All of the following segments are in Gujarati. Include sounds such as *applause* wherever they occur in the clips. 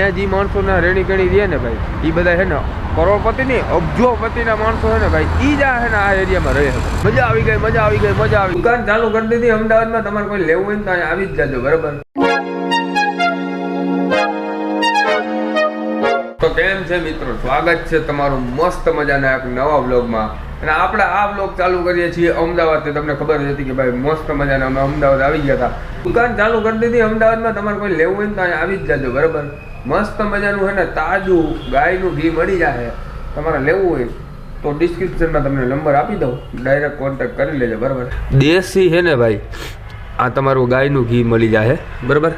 ત્યાં જે માણસોના રેણી કેણી રહે ને ભાઈ. એ બધા છે ને કરોડપતિ પતિ અબજોપતિના માણસો છે ને ભાઈ. ઈ જ આ ને આ એરિયામાં રહે છે. મજા આવી ગઈ, મજા આવી ગઈ, મજા આવી દુકાન ચાલુ કરી દીધી, અમદાવાદમાં તમારે કોઈ લેવું હોય ને તો આવી જ જાજો, બરાબર? તો કેમ છે મિત્રો? સ્વાગત છે તમારું મસ્ત મજાના એક નવા વ્લોગમાં. અને આપણે આ બ્લોગ ચાલુ કરીએ છીએ અમદાવાદથી. તમને ખબર જ હતી કે ભાઈ મસ્ત મજાના અમે અમદાવાદ આવી ગયા હતા. દુકાન ચાલુ કરી દીધી, અમદાવાદમાં તમારે કોઈ લેવું હોય ને તો આવી જ જાજો, બરાબર? મસ્ત મજાનું છે ને તાજું ગાયનું ઘી મળી જાય તમારે લેવું હોય તો ડિસ્ક્રિપ્શનમાં તમને નંબર આપી દઉં. ડાયરેક્ટ કોન્ટેક્ટ કરી લેજો બરાબર? દેશી છે ને ભાઈ આ તમારું ગાયનું ઘી મળી જાય બરાબર?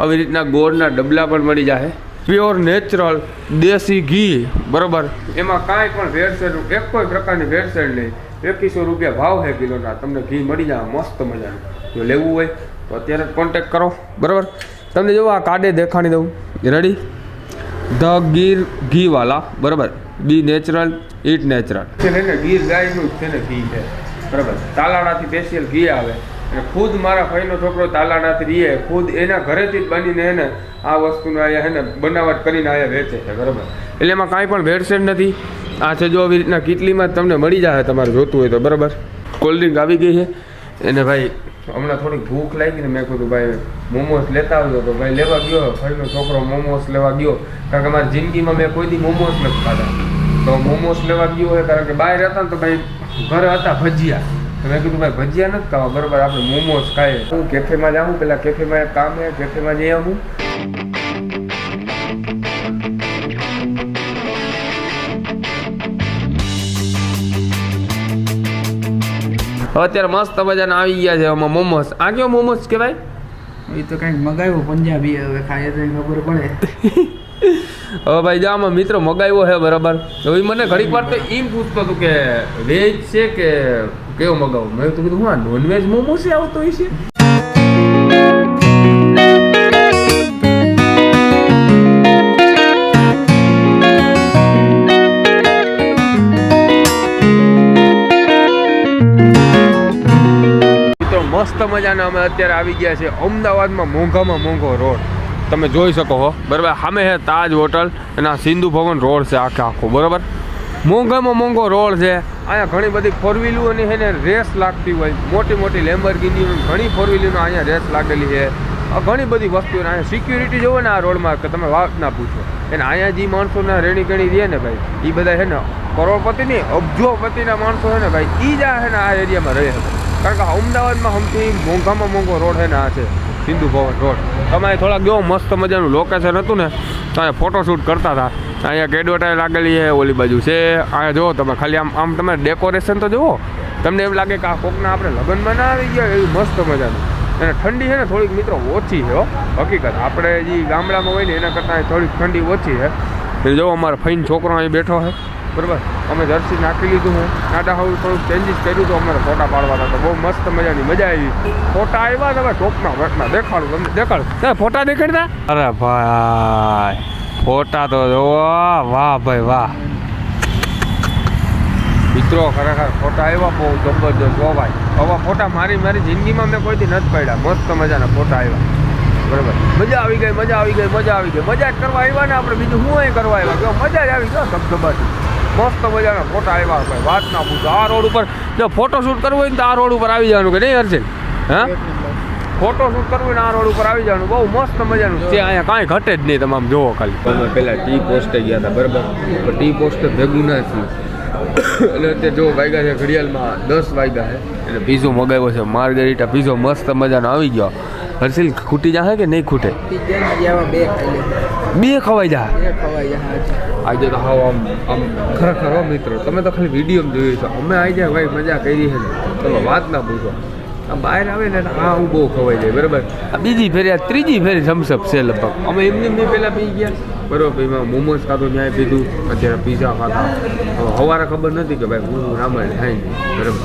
આવી રીતના ગોળના ડબલા પણ મળી જાય પ્યોર નેચરલ દેશી ઘી બરાબર? એમાં કાંઈ પણ ભેળસેળ એક કોઈ પ્રકારની ભેળસેળ નહીં. એકવીસો રૂપિયા ભાવ છે કિલોના તમને ઘી મળી જાય મસ્ત મજાનું. જો લેવું હોય તો અત્યારે કોન્ટેક કરો બરાબર? તમને જો આ કાર્ડે દેખાડી દઉં. રેડી ધ ગીર ઘીવાલા બરાબર? Be natural eat natural. છે ને ગીર ગાયનું જ છે ને ઘી છે. બરાબર? તાલાડાથી સ્પેશિયલ ઘી આવે. અને ખુદ મારા ભાઈનો છોકરો તાલાડાથી રહીએ ખુદ એના ઘરેથી જ બનીને એને આ વસ્તુને અહીંયા એને બનાવટ કરીને અહીંયા વેચે છે બરાબર? એટલે એમાં કાંઈ પણ ભેળસેળ નથી. આ છે જો આવી રીતના કેટલીમાં તમને મળી જાય તમારે જોતું હોય તો બરાબર? કોલ્ડ ડ્રિંક આવી ગઈ છે. એને ભાઈ હમણાં થોડીક ભૂખ લાગી ને મેં કીધું, ભાઈ મોમોસ લેતા આવજો. તો ભાઈ, લેવા ગયો ભાઈનો છોકરો મોમોસ લેવા ગયો. કારણ કે મારી જિંદગીમાં મેં કોઈ દી મોમોસ નથી ખાધા. તો મોમોસ લેવા ગયો હોય, કારણ કે બહાર હતા ને તો ભાઈ, ઘરે હતા ભજીયા. તો મેં કીધું, ભાઈ, ભજીયા નથી ખાવા, બરાબર, આપણે મોમોસ ખાઈએ. હું કેફેમાં જાઉં, પેલા કેફેમાં કામ હે કેફેમાં જઈ આવું. હવે અત્યારે મસ્ત મજાના આવી ગયા છે આમાં મોમોસ. આ કયો મોમોસ કહેવાય? એ તો કંઈક મગાવ્યું પંજાબી હવે ખાય તો ખબર પડે. *laughs* હવે ભાઈ જો આમાં મિત્રો મગાવ્યો છે બરાબર. હવે મને ઘડીક વાર તો એમ પૂછતો હતો કે વેજ છે કે કેવો મગાવું? મેં તો કીધું હા નોનવેજ મોમોસ આવતો હોય છે. મસ્ત મજાના અમે અત્યારે આવી ગયા છે અમદાવાદમાં મોંઘામાં મોંઘો રોડ. તમે જોઈ શકો હો. બરાબર, સામે છે તાજ હોટલ અને સિંધુ ભવન રોડ છે આખે આખો, બરાબર? મોંઘામાં મોંઘો રોડ છે. અહીંયા ઘણી બધી ફોર છે ને રેસ લાગતી હોય. મોટી મોટી લેમ્બરગીની ઘણી ફોર વ્હીલનો અહીંયા રેસ લાગેલી છે. ઘણી બધી વસ્તુઓ અહીંયા સિક્યુરિટી જોવો ને આ રોડમાં, કે તમે વાત ના પૂછો. અને અહીંયા જે માણસોના રેણી ગણી રહે ને ભાઈ એ બધા છે ને કરોડપતિ નહીં અબજોપતિના માણસો છે ને ભાઈ એ જ આ છે ને આ એરિયામાં રહે છે. કારણ કે અમદાવાદમાં સૌથી મોંઘામાં મોંઘો રોડ છે ને આ છે, સિંધુ ભવન રોડ. તમારે થોડાક જો મસ્ત મજાનું લોકેશન હતું ને તો અહીંયા ફોટોશૂટ કરતા હતા. અહીંયા એડવર્ટાઈઝ લાગેલી છે, ઓલી બાજુ છે. અહીંયા જુઓ તમે ખાલી આમ આમ તમે ડેકોરેશન તો જુઓ. તમને એમ લાગે કે આ કોકના આપણે લગ્નમાં ના આવી ગયા એવી મસ્ત મજાનું. અને ઠંડી છે ને થોડીક મિત્રો ઓછી છે હકીકત, આપણે જે ગામડામાં હોય ને એના કરતાં થોડીક ઠંડી ઓછી છે. જો અમારો ફઈન છોકરો અહીં બેઠો છે. બરાબર? અમે જર્સી નાખી લીધું હું. નાડા હવે થોડું ચેન્જીસ કર્યું તો અમારે ફોટા પાડવાના તો બહુ મસ્ત મજાની મજા આવી. ફોટા આવ્યા તમે ટોપના વટના દેખાડું તમને. દેખાડું. તે ફોટા દેખાડતા? અરે ભાઈ ફોટા તો જોવો વાહ ભાઈ વાહ. મિત્રો ખરેખર ફોટા આવ્યા બહુ જબરજસ્ત. હો ભાઈ આવા ફોટા મારી મારી જિંદગીમાં મેં કોઈથી નથી પડ્યા. મસ્ત મજાના ફોટા આવ્યા. બરાબર? મજા આવી ગઈ મજા આવી ગઈ મજા આવી ગઈ. મજા જ કરવા આવ્યા ને આપણે. બીજું અહીં કરવા આવ્યા? મજા જ આવી ગયો. ધબધબાટી. મસ્ત મજાના ફોટા આવ્યા ભાઈ. વાત ના પૂછો. આ રોડ ઉપર જો ફોટો શૂટ કરવું હોય ને તો આ રોડ ઉપર આવી જવાનું કે નહીં હર્ષિલ હા? ફોટો શૂટ કરવું હોય ને આ રોડ ઉપર આવી જવાનું. બહુ મસ્ત મજાનું. છે અહીંયા કાંઈ ઘટે જ નહીં તમામ જોવો ખાલી. અમે પહેલાં ટી પોસ્ટે ગયા હતા બરાબર? પણ ટી પોસ્ટ ભેગું ના થયું. અને અત્યારે જો વાગ્યા છે ઘડિયાળમાં દસ વાગ્યા છે. એટલે પીઝો મગાવ્યો છે. માર્ગરીટા પીઝો મસ્ત મજાનો આવી ગયો. હર્ષિલ ખૂટી જાય કે નહીં ખૂટે? બે ખવાઈ જાય આજે તો હાવ આમ આમ ખરેખર મિત્રો. તમે તો ખાલી વીડિયો જોયું છો. અમે આવી જાય ભાઈ મજા કરી છે તમે વાત ના પૂછો. બહાર આવે ને આ હું બહુ ખવાઈ જાય બરાબર? આ બીજી ફેરી આ ત્રીજી ફેરી થમ્સઅપ છે લગભગ. અમે એમની એમને પહેલાં પી ગયા. બરોબર એમાં મોમોઝ ખાધું ન્યાય પીધું. અત્યારે પીઝા ખાધા. હવે સવારે ખબર નથી કે ભાઈ હું રામાયણ ખાઈ બરાબર.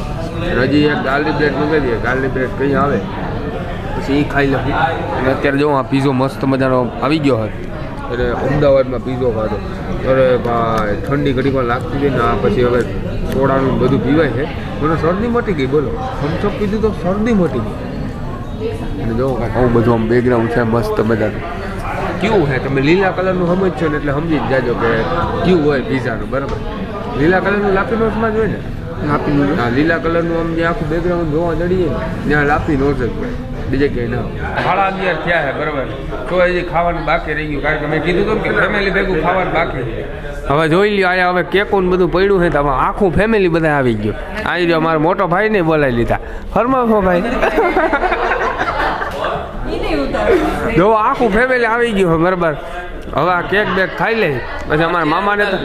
હજી એક ગાર્લિક બ્રેડ મંગાવી દઈએ ગાર્લિક બ્રેડ કંઈ આવે? પછી એ ખાઈ લઉં અને અત્યારે જો આ પીઝો મસ્ત મજાનો આવી ગયો હોય. એટલે અમદાવાદમાં પીઝો ખાધો. અરે ભાઈ ઠંડી ઘડીમાં લાગતી હતી ને આ પછી હવે સોડાનું બધું પીવાય છે. મને શરદી મટી ગઈ બોલો. થમ્સઅપ પીધું તો શરદી મટી ગઈ. અને જો આવું બધું આમ બેકગ્રાઉન્ડ છે મસ્ત મજાનું. ક્યુ હે તમે લીલા કલરનું સમજશો ને એટલે સમજી જ જાજો કે ક્યુ હોય પીઝાનું બરાબર? લીલા કલરનું લાપીનોસમાં જ હોય ને? લાપી લીલા કલરનું આમ જે આખું બેકગ્રાઉન્ડ જોવા જડીએ ને ત્યાં લાપી નોટ જ હોય. બીજે ક્યાંય ના હોય. સાડા અગિયાર થયા છે બરાબર. તો હજી ખાવાનું બાકી રહી ગયું કારણ કે મેં કીધું હતું કે ફેમિલી ભેગું ખાવાનું બાકી હવે જોઈ લ્યો આયા હવે કેકો ને બધું પડ્યું છે તો આમાં આખું ફેમિલી બધા આવી ગયું. આવી રહ્યો મારો મોટો ભાઈ ને બોલાવી લીધા. ફરમાવો ભાઈ. જો આખું ફેમિલી આવી ગયું બરાબર. હવે આ કેક બેક ખાઈ લે. પછી અમારા મામાને તો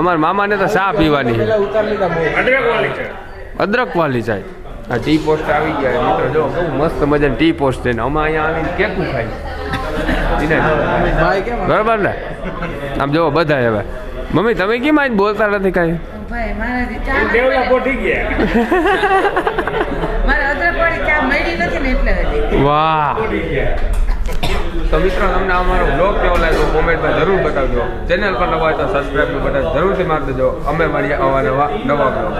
અમારા મામાને તો ચા પીવાની અદરક વાલી ચાય. આ ટી પોસ્ટ આવી ગયા. મિત્રો જો બહુ મસ્ત મજાની ટી પોસ્ટ છે ને. અમે અહીંયા આવીને કેકું ખાઈ. બરાબર ને? આમ જોવો બધા હવે. મમ્મી તમે કેમ આજ બોલતા નથી કાંઈ? *laughs* વાહ. તો મિત્રો તમને અમારો બ્લોગ કેવો લાગ્યો કોમેન્ટમાં જરૂર બતાવજો. ચેનલ પર નવા હોય તો સબસ્ક્રાઈબ બટન જરૂરથી મારી દેજો. અમે મળીએ આવા નવા નવા બ્લોગ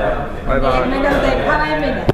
બાય બાય